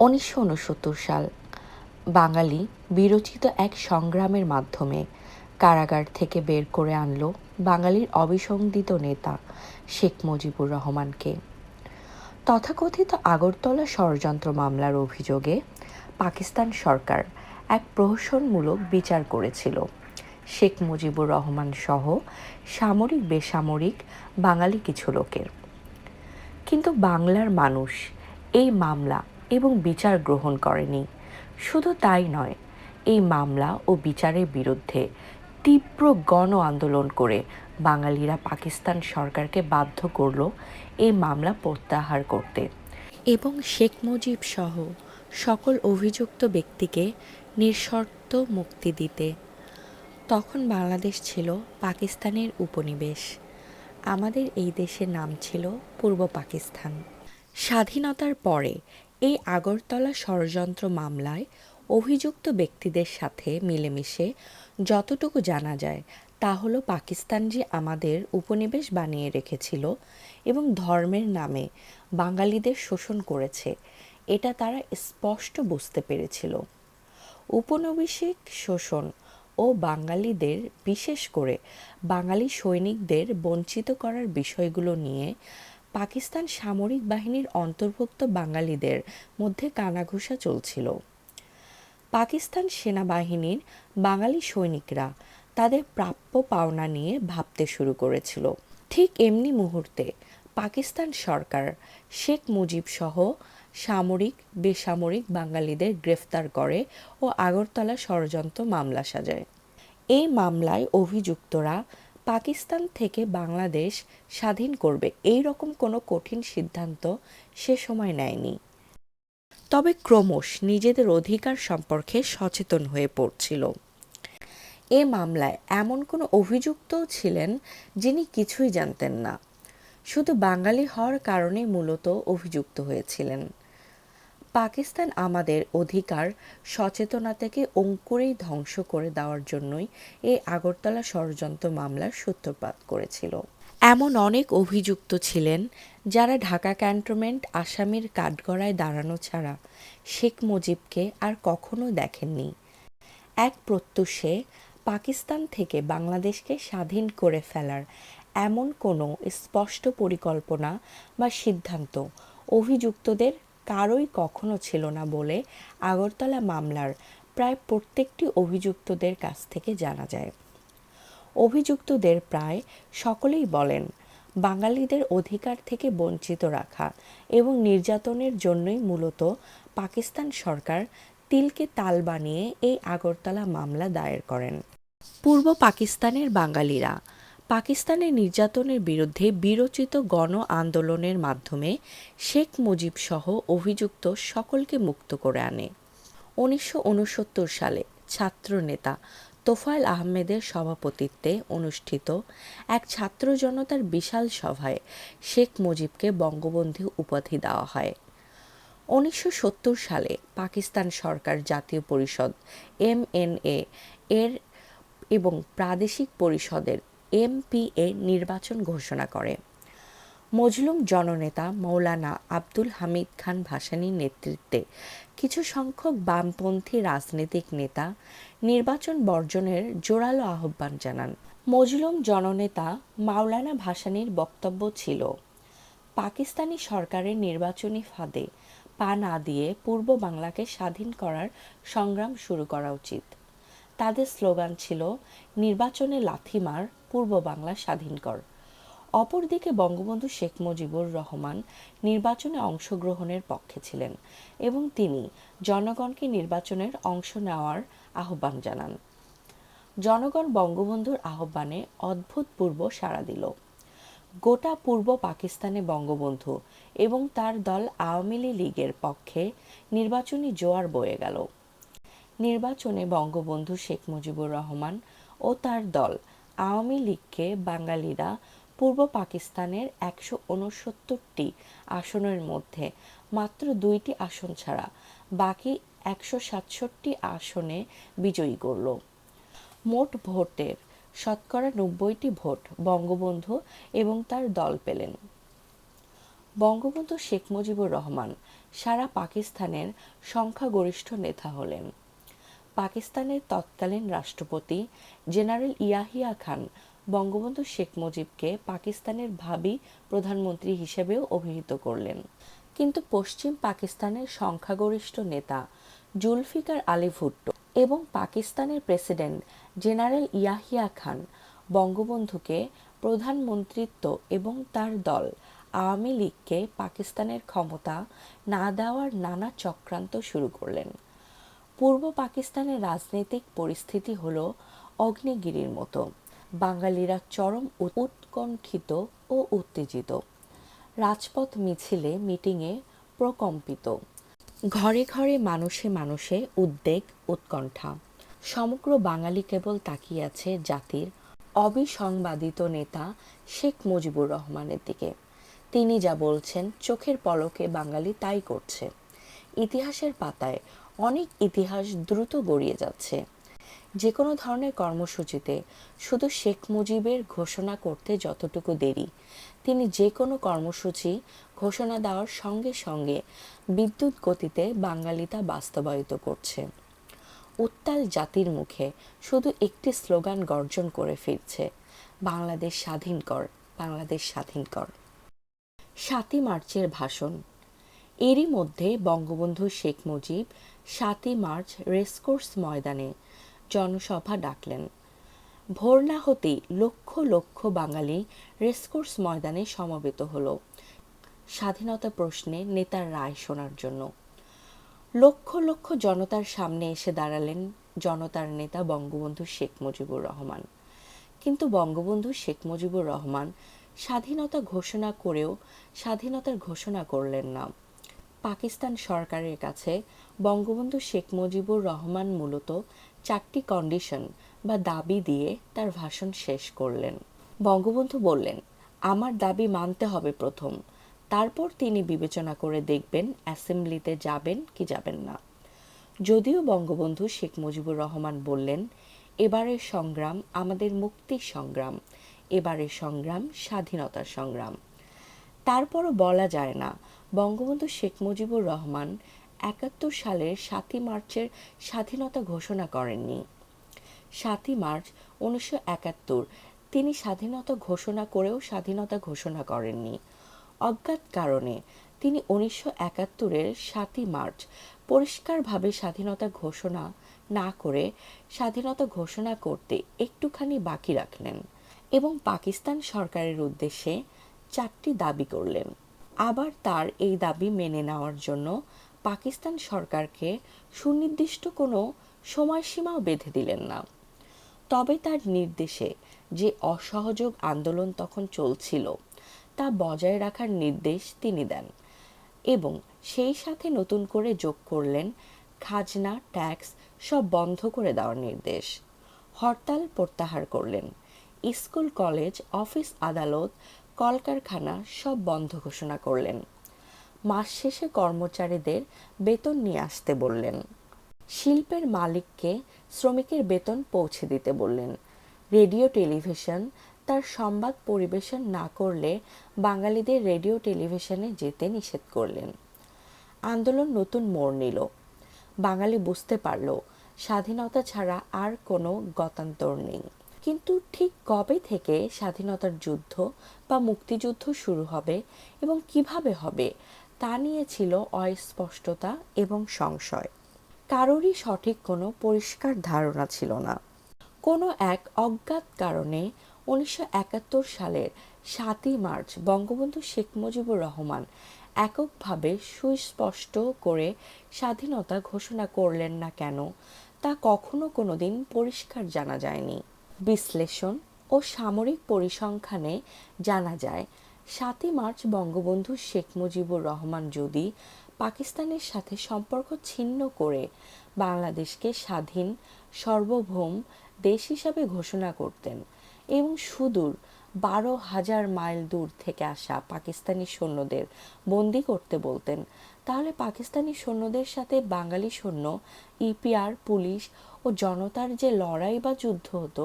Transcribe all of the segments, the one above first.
উনিশশো উনসত্তর সাল, বাঙালি বিরচিত এক সংগ্রামের মাধ্যমে কারাগার থেকে বের করে আনলো বাঙালির অবিসংদিত নেতা শেখ মুজিবুর রহমানকে। তথাকথিত আগরতলা ষড়যন্ত্র মামলার অভিযোগে পাকিস্তান সরকার এক প্রহসনমূলক বিচার করেছিল। শেখ মুজিবুর রহমান সহ সামরিক, বেসামরিক বাঙালি কিছু লোকের। কিন্তু বাংলার মানুষ এই মামলা এবং বিচার গ্রহণ করেনি। শুধু তাই নয়, এই মামলা ও বিচারের বিরুদ্ধে তীব্র গণ আন্দোলন করে বাঙালিরা পাকিস্তান সরকারকে বাধ্য করল এই মামলা প্রত্যাহার করতে। এবং শেখ মুজিব সহ সকল অভিযুক্ত ব্যক্তিকে নিঃশর্ত মুক্তি দিতে। তখন বাংলাদেশ ছিল পাকিস্তানের উপনিবেশ। আমাদের এই দেশের নাম ছিল পূর্ব পাকিস্তান। স্বাধীনতার পরে এই আগরতলা ষড়যন্ত্র মামলায় অভিযুক্ত ব্যক্তিদের সাথে মিলেমিশে যতটুকু জানা যায়, তা হলো পাকিস্তান যে আমাদের উপনিবেশ বানিয়ে রেখেছিল এবং ধর্মের নামে বাঙালিদের শোষণ করেছে। এটা তারা স্পষ্ট বুঝতে পেরেছিল। উপনিবেশিক শোষণ ও বাঙালিদের, বিশেষ করে বাঙালি সৈনিকদের বঞ্চিত করার বিষয়গুলো নিয়ে পাকিস্তান সামরিক বাহিনীর অন্তর্ভুক্ত বাঙালিদের মধ্যে কানাঘুষা চলছিল। পাকিস্তান সেনাবাহিনীর বাঙালি সৈনিকরা তাদের প্রাপ্য পাওনা নিয়ে ভাবতে শুরু করেছিল। ঠিক এমনি মুহূর্তে পাকিস্তান সরকার, শেখ মুজিব সহ সামরিক, বেসামরিক বাঙালিদের গ্রেফতার করে ও আগরতলা ষড়যন্ত্র মামলা সাজায়। এই মামলায় অভিযুক্তরা পাকিস্তান থেকে বাংলাদেশ স্বাধীন করবে। এই রকম কোনো কঠিন সিদ্ধান্ত সে সময় নেয়নি। তবে ক্রমশ নিজেদের অধিকার সম্পর্কে সচেতন হয়ে পড়ছিল। এ মামলায় এমন কোনো অভিযুক্তও ছিলেন যিনি কিছুই জানতেন না। শুধু বাঙালি হওয়ার কারণেই মূলত অভিযুক্ত হয়েছিলেন। পাকিস্তান আমাদের অধিকার সচেতনতাকে অঙ্কুরেই ধ্বংস করে দেওয়ার জন্যই এই আগরতলা ষড়যন্ত্র মামলার সূত্রপাত করেছিল। এমন অনেক অভিযুক্ত ছিলেন যারা ঢাকা ক্যান্টনমেন্ট আসামির কাঠগড়ায় দাঁড়ানো ছাড়া শেখ মুজিবকে আর কখনো দেখেননি। এক প্রত্যুষে পাকিস্তান থেকে বাংলাদেশকে স্বাধীন করে ফেলার এমন কোনো স্পষ্ট পরিকল্পনা বা সিদ্ধান্ত অভিযুক্তদের কারোই কখনো ছিল না বলে আগরতলা মামলার প্রায় প্রত্যেকটি অভিযুক্তদের কাছ থেকে জানা যায়। অভিযুক্তদের প্রায় সকলেই বলেন, বাঙালিদের অধিকার থেকে বঞ্চিত রাখা এবং নির্যাতনের জন্যই মূলত পাকিস্তান সরকার তিলকে তাল বানিয়ে এই আগরতলা মামলা দায়ের করেন। পূর্ব পাকিস্তানের বাঙালিরা পাকিস্তানের নির্যাতনের বিরুদ্ধে বিরচিত গণ আন্দোলনের মাধ্যমে শেখ মুজিব সহ অভিযুক্ত সকলকে মুক্ত করে আনে। উনিশশো উনসত্তর সালে ছাত্র নেতা তোফায়েল আহমেদের সভাপতিত্বে অনুষ্ঠিত এক ছাত্র জনতার বিশাল সভায় শেখ মুজিবকে বঙ্গবন্ধু উপাধি দেওয়া হয়। উনিশশো সত্তর সালে পাকিস্তান সরকার জাতীয় পরিষদ এমএনএ এর এবং প্রাদেশিক পরিষদের এমপিএ নির্বাচন ঘোষণা করে। মজলুম জননেতা মৌলানা আব্দুল হামিদ খান ভাসানীর নেতৃত্বে কিছু সংখ্যক বামপন্থী রাজনৈতিক নেতা নির্বাচন বর্জনের জোরালো আহ্বান জানান। মজলুম জননেতা মাওলানা ভাসানীর বক্তব্য ছিল, পাকিস্তানি সরকারের নির্বাচনী ফাঁদে পা না দিয়ে পূর্ব বাংলাকে স্বাধীন করার সংগ্রাম শুরু করা উচিত। তাদের স্লোগান ছিল, নির্বাচনে লাথিমার পূর্ব বাংলা স্বাধীন কর। অপরদিকে বঙ্গবন্ধু শেখ মুজিবুর রহমান নির্বাচনে অংশগ্রহণের পক্ষে ছিলেন এবং তিনি জনগণকে নির্বাচনের অংশ নেওয়ার আহ্বান জানান। জনগণ বঙ্গবন্ধুর আহ্বানে অদ্ভুতপূর্ব সাড়া দিল। গোটা পূর্ব পাকিস্তানে বঙ্গবন্ধু এবং তার দল আওয়ামী লীগের পক্ষে নির্বাচনী জোয়ার বয়ে গেল। নির্বাচনে বঙ্গবন্ধু শেখ মুজিবুর রহমান ও তার দল আওয়ামী লীগকে বাঙালিরা পূর্ব পাকিস্তানের একশো উনসত্তরটি আসনের মধ্যে মাত্র দুইটি আসন ছাড়া বাকি একশো সাতষট্টি আসনে বিজয়ী করল। মোট ভোটের শতকরা নব্বইটি ভোট বঙ্গবন্ধু এবং তার দল পেলেন। বঙ্গবন্ধু শেখ মুজিবুর রহমান সারা পাকিস্তানের সংখ্যাগরিষ্ঠ নেতা হলেন। পাকিস্তানের তৎকালীন রাষ্ট্রপতি জেনারেল ইয়াহিয়া খান বঙ্গবন্ধু শেখ মুজিবকে পাকিস্তানের ভাবি প্রধানমন্ত্রী হিসেবেও অভিহিত করলেন। কিন্তু পশ্চিম পাকিস্তানের সংখ্যাগরিষ্ঠ নেতা জুলফিকার আলী ভুট্টো এবং পাকিস্তানের প্রেসিডেন্ট জেনারেল ইয়াহিয়া খান বঙ্গবন্ধুকে প্রধানমন্ত্রিত্ব এবং তার দল আওয়ামী লীগকে পাকিস্তানের ক্ষমতা না দেওয়ার নানা চক্রান্ত শুরু করলেন। পূর্ব পাকিস্তানের রাজনৈতিক পরিস্থিতি হল অগ্নিগিরির মতো। বাঙালিরা চরম উৎকণ্ঠিত ও উত্তেজিত। রাজপথ মিছিলে মিটিংয়ে প্রকম্পিত। ঘরে ঘরে মানুষে মানুষে উদ্বেগ, উৎকণ্ঠা। সমগ্র বাঙালি কেবল তাকিয়ে আছে জাতির অবিসংবাদিত নেতা শেখ মুজিবুর রহমানের দিকে। তিনি যা বলছেন, চোখের পলকে বাঙালি তাই করছে। ইতিহাসের পাতায় অনেক ইতিহাস দ্রুত গড়িয়ে যাচ্ছে। যে কোনো ধরনের কর্মসূচিতে শুধু শেখ মুজিবের ঘোষণা করতে যতটুকু দেরি, তিনি যে কোনো কর্মসূচি ঘোষণা দেওয়ার সঙ্গে সঙ্গে বিদ্যুৎ গতিতে বাঙালি তা বাস্তবায়িত করছে। উত্তাল জাতির মুখে শুধু একটি স্লোগান গর্জন করে ফিরছে, বাংলাদেশ স্বাধীন কর, বাংলাদেশ স্বাধীন কর। সাতই মার্চের ভাষণ। এরই মধ্যে বঙ্গবন্ধু শেখ মুজিব সাতই মার্চ রেসকোর্স ময়দানে জনসভা ডাকলেন। ভোর না হতেই লক্ষ লক্ষ বাঙালি রেসকোর্স ময়দানে সমবেত হল। স্বাধীনতা প্রশ্নে নেতার রায় শোনার জন্য। লক্ষ লক্ষ জনতার সামনে এসে দাঁড়ালেন জনতার নেতা বঙ্গবন্ধু শেখ মুজিবুর রহমান। কিন্তু বঙ্গবন্ধু শেখ মুজিবুর রহমান স্বাধীনতা ঘোষণা করেও স্বাধীনতার ঘোষণা করলেন না। পাকিস্তান সরকারের কাছে বঙ্গবন্ধু শেখ মুজিবুর রহমান মূলত চারটি কন্ডিশন বা দাবি দিয়ে তার ভাষণ শেষ করলেন। বঙ্গবন্ধু বললেন, আমার দাবি মানতে হবে প্রথম। তারপর তিনি বিবেচনা করে দেখবেন অ্যাসেম্বলিতে যাবেন কি যাবেন না। যদিও বঙ্গবন্ধু শেখ মুজিবুর রহমান বললেন, এবারের সংগ্রাম আমাদের মুক্তির সংগ্রাম। এবারের সংগ্রাম স্বাধীনতার সংগ্রাম। তারপরও বলা যায় না, বঙ্গবন্ধু শেখ মুজিবুর রহমান একাত্তর সালের সাতই মার্চের স্বাধীনতা ঘোষণা করেননি। সাতই মার্চ উনিশশো একাত্তর, তিনি স্বাধীনতা ঘোষণা করেও স্বাধীনতা ঘোষণা করেননি। অজ্ঞাত কারণে তিনি উনিশশো একাত্তরের সাতই মার্চ পরিষ্কারভাবে স্বাধীনতা ঘোষণা না করে স্বাধীনতা ঘোষণা করতে একটুখানি বাকি রাখলেন এবং পাকিস্তান সরকারের উদ্দেশ্যে চারটি দাবি করলেন। আবার তার এই দাবি মেনে নেওয়ার জন্য পাকিস্তান সরকারকে সুনির্দিষ্ট কোনো সময়সীমাও বেঁধে দিলেন না। তবে তার নির্দেশে যে অসহযোগ আন্দোলন তখন চলছিল, তা বজায় রাখার নির্দেশ তিনি দেন এবং সেই সাথে নতুন করে যোগ করলেন খাজনা, ট্যাক্স সব বন্ধ করে দেওয়ার নির্দেশ। হরতাল প্রত্যাহার করলেন। স্কুল, কলেজ, অফিস আদালত, কলকারখানা সব বন্ধ ঘোষণা করলেন। মাস শেষে কর্মচারীদের বেতন নিয়ে আসতে বললেন। শিল্পের মালিককে শ্রমিকের বেতন পৌঁছে দিতে বললেন। রেডিও টেলিভিশন তার সংবাদ পরিবেশন না করলে বাঙালিদের রেডিও টেলিভিশনে যেতে নিষেধ করলেন। আন্দোলন নতুন মোড় নিল। বাঙালি বুঝতে পারল, স্বাধীনতা ছাড়া আর কোনো গতান্তর নেই। কিন্তু ঠিক কবে থেকে স্বাধীনতার যুদ্ধ বা মুক্তিযুদ্ধ শুরু হবে এবং কীভাবে হবে তা নিয়ে ছিল অস্পষ্টতা এবং সংশয়। কারোরই সঠিক কোনো পরিষ্কার ধারণা ছিল না। কোনো এক অজ্ঞাত কারণে উনিশশো একাত্তর সালের সাতই মার্চ বঙ্গবন্ধু শেখ মুজিবুর রহমান এককভাবে সুস্পষ্ট করে স্বাধীনতা ঘোষণা করলেন না কেন, তা কখনো কোনো দিন পরিষ্কার জানা যায়নি। বিশ্লেষণ ও সামরিক পরিসংখ্যানে জানা যায় সাতই মার্চ বঙ্গবন্ধু শেখ মুজিবুর রহমান যদি পাকিস্তানের সাথে সম্পর্ক ছিন্ন করে বাংলাদেশকে স্বাধীন, সার্বভৌম দেশ হিসাবে ঘোষণা করতেন এবং সুদূর বারো হাজার মাইল দূর থেকে আসা পাকিস্তানি সৈন্যদের বন্দি করতে বলতেন তাহলে পাকিস্তানি সৈন্যদের সাথে বাঙালি সৈন্য ইপিআর পুলিশ ও জনতার যে লড়াই বা যুদ্ধ হতো,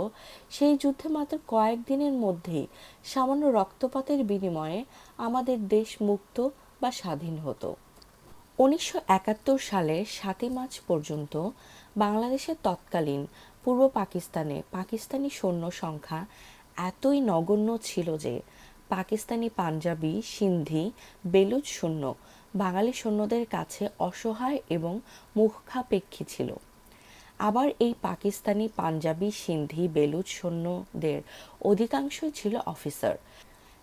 সেই যুদ্ধে মাত্র কয়েকদিনের মধ্যেই সামান্য রক্তপাতের বিনিময়ে আমাদের দেশ মুক্ত বা স্বাধীন হতো। উনিশশো একাত্তর সালের সাতই মার্চ পর্যন্ত বাংলাদেশের তৎকালীন পূর্ব পাকিস্তানে পাকিস্তানি সৈন্য সংখ্যা এতই নগণ্য ছিল যে পাকিস্তানি পাঞ্জাবি, সিন্ধি, বেলুচ সৈন্য বাঙালি সৈন্যদের কাছে অসহায় এবং মুখাপেক্ষী ছিল। আবার এই পাকিস্তানি পাঞ্জাবি, সিন্ধি, বেলুচ সৈন্যদের অধিকাংশই ছিল অফিসার,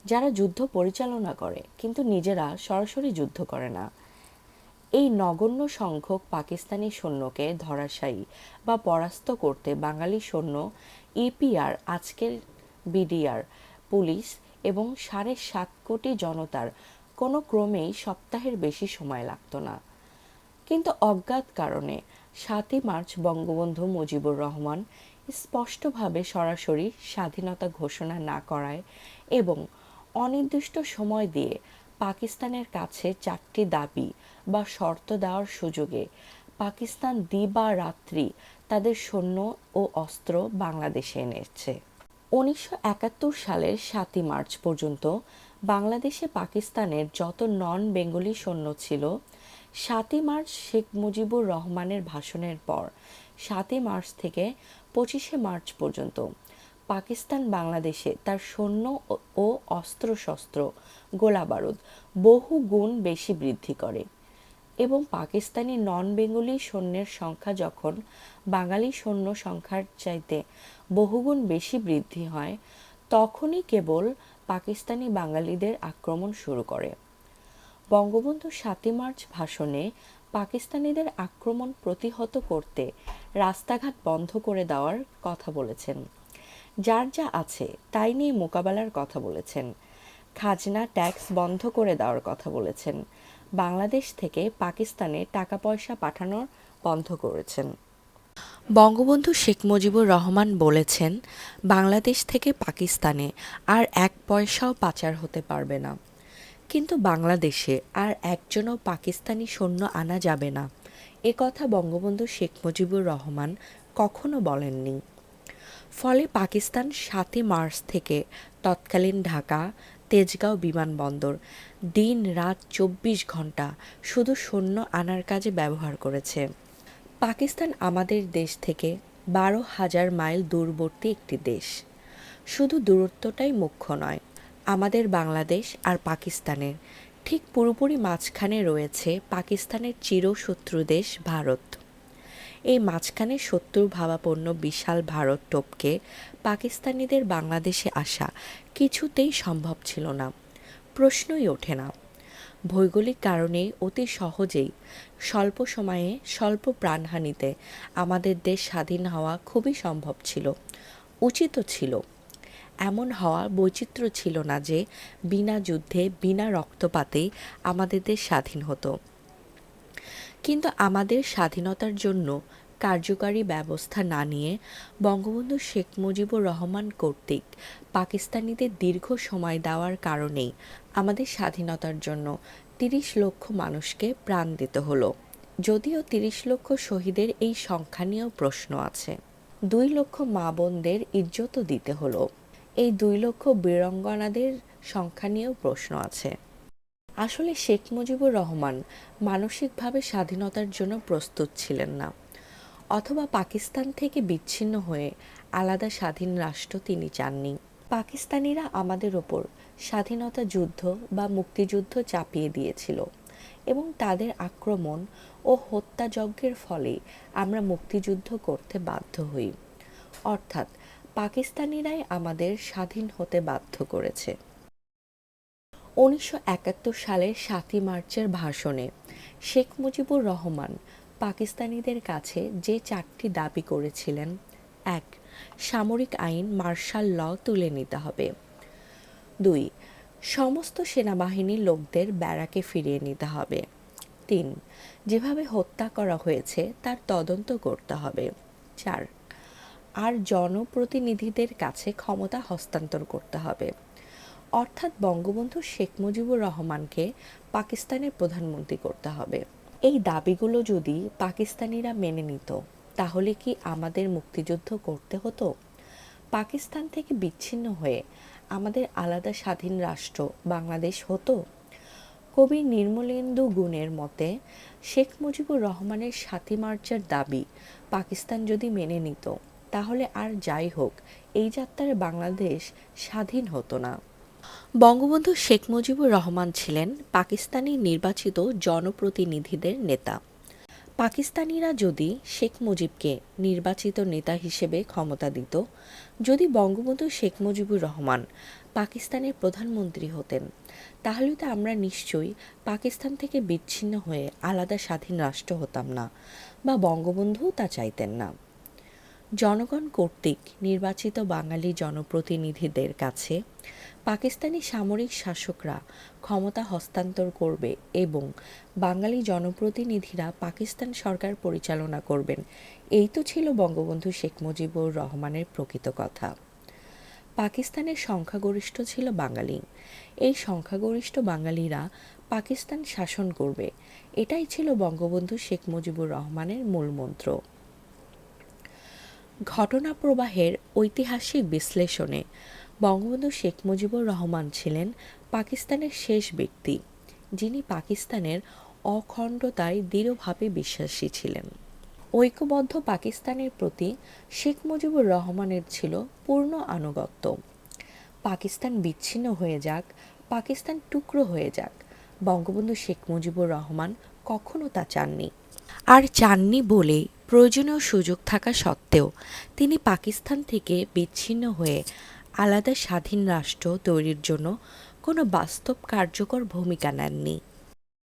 যারা যুদ্ধ পরিচালনা করে, কিন্তু নিজেরা সরাসরি যুদ্ধ করে না। এই নগণ্য সংখ্যক পাকিস্তানি সৈন্যকে ধরাশায়ী বা পরাস্ত করতে বাঙালি সৈন্য ইপিআর আজকের বিডিআর পুলিশ এবং সাড়ে সাত কোটি জনতার কোনো ক্রমেই সপ্তাহের বেশি সময় লাগতো না। কিন্তু অজ্ঞাত কারণে সাতই মার্চ বঙ্গবন্ধু মুজিবুর রহমান স্পষ্টভাবে সরাসরি স্বাধীনতা ঘোষণা না করায় এবং অনির্দিষ্ট সময় দিয়ে পাকিস্তানের কাছে চারটি দাবি বা শর্ত দেওয়ার সুযোগে পাকিস্তান দিবা রাত্রি তাদের সৈন্য ও অস্ত্র বাংলাদেশে এনেছে। উনিশশো একাত্তর সালের সাতই মার্চ পর্যন্ত বাংলাদেশে পাকিস্তানের যত নন বেঙ্গলি সৈন্য ছিল, সাতই মার্চ শেখ মুজিবুর রহমানের ভাষণের পর, সাতই মার্চ থেকে পঁচিশে মার্চ পর্যন্ত পাকিস্তান বাংলাদেশে তার সৈন্য ও অস্ত্রশস্ত্র, গোলাবারুদ বহু গুণ বেশি বৃদ্ধি করে এবং পাকিস্তানি নন বেঙ্গলি সৈন্যের সংখ্যা যখন বাঙালি সৈন্য সংখ্যার চাইতে বহুগুণ বেশি বৃদ্ধি হয়, তখনই কেবল পাকিস্তানি বাঙালিদের আক্রমণ শুরু করে। বঙ্গবন্ধু সাতই মার্চ ভাষণে পাকিস্তানিদের আক্রমণ প্রতিহত করতে রাস্তাঘাট বন্ধ করে দেওয়ার কথা বলেছেন। যার যা আছে, তাই নিয়ে মোকাবেলার কথা বলেছেন। খাজনা ট্যাক্স বন্ধ করে দেওয়ার কথা বলেছেন। বাংলাদেশ থেকে পাকিস্তানে টাকা পয়সা পাঠানোর বন্ধ করেছেন। বঙ্গবন্ধু শেখ মুজিবুর রহমান বলেছেন, বাংলাদেশ থেকে পাকিস্তানে আর এক পয়সাও পাচার হতে পারবে না। কিন্তু বাংলাদেশে আর একজনও পাকিস্তানি সৈন্য আনা যাবে না। এ কথা বঙ্গবন্ধু শেখ মুজিবুর রহমান কখনো বলেননি। ফলে পাকিস্তান সাতই মার্চ থেকে তৎকালীন ঢাকা, তেজগাঁও বিমানবন্দর দিন রাত চব্বিশ ঘণ্টা শুধু সৈন্য আনার কাজে ব্যবহার করেছে। পাকিস্তান আমাদের দেশ থেকে বারো হাজার মাইল দূরবর্তী একটি দেশ। শুধু দূরত্বটাই মুখ্য নয়, আমাদের বাংলাদেশ আর পাকিস্তানের ঠিক পুরোপুরি মাঝখানে রয়েছে পাকিস্তানের চিরশত্রু দেশ ভারত। এই মাঝখানে শত্রু ভাবাপন্ন বিশাল ভারত টোপকে পাকিস্তানিদের বাংলাদেশে আসা কিছুতেই সম্ভব ছিল না। প্রশ্নই ওঠে না। ভৌগোলিক কারণে অতি সহজেই স্বল্প সময়ে স্বল্প প্রাণহানিতে আমাদের দেশ স্বাধীন হওয়া খুবই সম্ভব ছিল, উচিত ছিল। এমন হওয়া বৈচিত্র্য ছিল না যে বিনা যুদ্ধে, বিনা রক্তপাতে আমাদের দেশ স্বাধীন হতো। কিন্তু আমাদের স্বাধীনতার জন্য কার্যকারী ব্যবস্থা না নিয়ে বঙ্গবন্ধু শেখ মুজিবুর রহমান কর্তৃক পাকিস্তানিদের দীর্ঘ সময় দেওয়ার কারণেই আমাদের স্বাধীনতার জন্য তিরিশ লক্ষ মানুষকে প্রাণ দিতে হলো। যদিও তিরিশ লক্ষ শহীদের এই সংখ্যা নিয়েও প্রশ্ন আছে। দুই লক্ষ মা বোনদের ইজ্জতও দিতে হলো। এই দুই লক্ষ বীরঙ্গনাদের সংখ্যা নিয়েও প্রশ্ন আছে। আসলে শেখ মুজিবুর রহমান মানসিকভাবে স্বাধীনতার জন্য প্রস্তুত ছিলেন না। অথবা পাকিস্তান থেকে বিচ্ছিন্ন হয়ে আলাদা স্বাধীন রাষ্ট্র তিনি চাননি। পাকিস্তানিরা আমাদের ওপর স্বাধীনতা যুদ্ধ বা মুক্তিযুদ্ধ চাপিয়ে দিয়েছিল এবং তাদের আক্রমণ ও হত্যাযজ্ঞের ফলে আমরা মুক্তিযুদ্ধ করতে বাধ্য হই। অর্থাৎ পাকিস্তানিরাই আমাদের স্বাধীন হতে বাধ্য করেছে। উনিশশো একাত্তর সালের সাতই মার্চের ভাষণে শেখ মুজিবুর রহমান পাকিস্তানিদের কাছে যে চারটি দাবি করেছিলেন, এক সামরিক আইন, মার্শাল ল তুলে নিতে হবে। দুই, সমস্ত সেনাবাহিনীর লোকদের ব্যারাকে ফিরিয়ে নিতে হবে। তিন, যেভাবে হত্যা করা হয়েছে তার তদন্ত করতে হবে। চার, আর জনপ্রতিনিধিদের কাছে ক্ষমতা হস্তান্তর করতে হবে। অর্থাৎ বঙ্গবন্ধু শেখ মুজিবুর রহমানকে পাকিস্তানের প্রধানমন্ত্রী করতে হবে। এই দাবিগুলো যদি পাকিস্তানিরা মেনে নিত তাহলে কি আমাদের মুক্তিযুদ্ধ করতে হতো? পাকিস্তান থেকে বিচ্ছিন্ন হয়ে আমাদের আলাদা স্বাধীন রাষ্ট্র বাংলাদেশ হতো? কবি নির্মলেন্দু গুণের মতে, শেখ মুজিবুর রহমানের সাথী মার্চের দাবি পাকিস্তান যদি মেনে নিত, তাহলে আর যাই হোক, এই যাত্রায় বাংলাদেশ স্বাধীন হতো না। বঙ্গবন্ধু শেখ মুজিবুর রহমান ছিলেন পাকিস্তানি নির্বাচিত জনপ্রতিনিধিদের নেতা। পাকিস্তানিরা যদি শেখ মুজিবকে নির্বাচিত নেতা হিসেবে ক্ষমতা দিত, যদি বঙ্গবন্ধু শেখ মুজিবুর রহমান পাকিস্তানের প্রধানমন্ত্রী হতেন, তাহলে তো আমরা নিশ্চয়ই পাকিস্তান থেকে বিচ্ছিন্ন হয়ে আলাদা স্বাধীন রাষ্ট্র হতাম না, বা বঙ্গবন্ধুও তা চাইতেন না। জনগণ কর্তৃক নির্বাচিত বাঙালি জনপ্রতিনিধিদের কাছে পাকিস্তানি সামরিক শাসকরা ক্ষমতা হস্তান্তর করবে এবং বাঙালি জনপ্রতিনিধিরা পাকিস্তান সরকার পরিচালনা করবেন। এই তো ছিল বঙ্গবন্ধু শেখ মুজিবুর রহমানের প্রকৃত কথা। পাকিস্তানের সংখ্যাগরিষ্ঠ ছিল বাঙালি। এই সংখ্যাগরিষ্ঠ বাঙালিরা পাকিস্তান শাসন করবে। এটাই ছিল বঙ্গবন্ধু শেখ মুজিবুর রহমানের মূল মন্ত্র। ঘটনা প্রবাহের ঐতিহাসিক বিশ্লেষণে বঙ্গবন্ধু শেখ মুজিবুর রহমান ছিলেন পাকিস্তানের শেষ ব্যক্তি, যিনি পাকিস্তানের অখণ্ডতায় দৃঢ়ভাবে বিশ্বাসী ছিলেন। ঐক্যবদ্ধ পাকিস্তানের প্রতি শেখ মুজিবুর রহমানের ছিল পূর্ণ আনুগত্য। পাকিস্তান বিচ্ছিন্ন হয়ে যাক, পাকিস্তান টুকরো হয়ে যাক, বঙ্গবন্ধু শেখ মুজিবুর রহমান কখনো তা চাননি। আর চাননি বলেই প্রয়োজনীয় সুযোগ থাকা সত্ত্বেও তিনি পাকিস্তান থেকে বিচ্ছিন্ন হয়ে আলাদা স্বাধীন রাষ্ট্র তৈরির জন্য কোনো বাস্তব কার্যকর ভূমিকা নেননি।